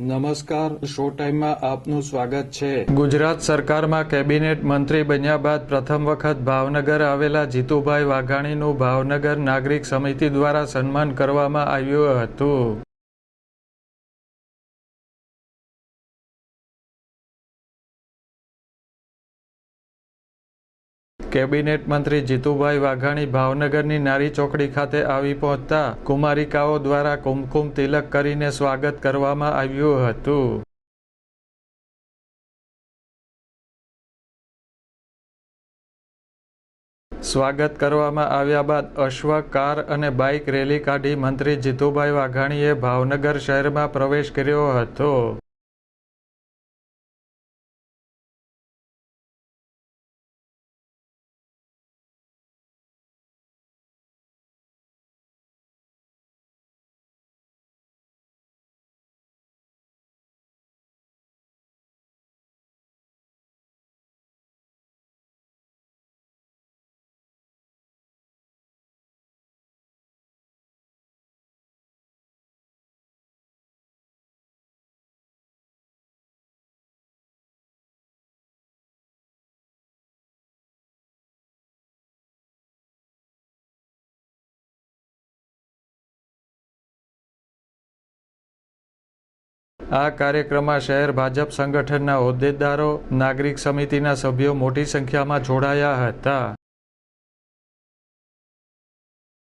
નમસ્કાર, શો ટાઈમમાં આપનું સ્વાગત છે. ગુજરાત સરકારમાં કેબિનેટ મંત્રી બન્યા બાદ પ્રથમ વખત ભાવનગર આવેલા જીતુભાઈ વાઘાણીનું ભાવનગર નાગરિક સમિતિ દ્વારા સન્માન કરવામાં આવ્યું હતું. કેબિનેટ મંત્રી જીતુભાઈ વાઘાણી ભાવનગરની નારી ચોકડી ખાતે આવી પહોંચતા કુમારિકાઓ દ્વારા કુમકુમ તિલક કરીને સ્વાગત કરવામાં આવ્યું હતું. સ્વાગત કરવામાં આવ્યા બાદ અશ્વ, કાર અને બાઇક રેલી કાઢી મંત્રી જીતુભાઈ વાઘાણીએ ભાવનગર શહેરમાં પ્રવેશ કર્યો હતો. આ કાર્યક્રમમાં શહેર ભાજપ સંગઠનના હોદ્દેદારો નાગરિક સમિતિના સભ્યો મોટી સંખ્યામાં જોડાયા હતા.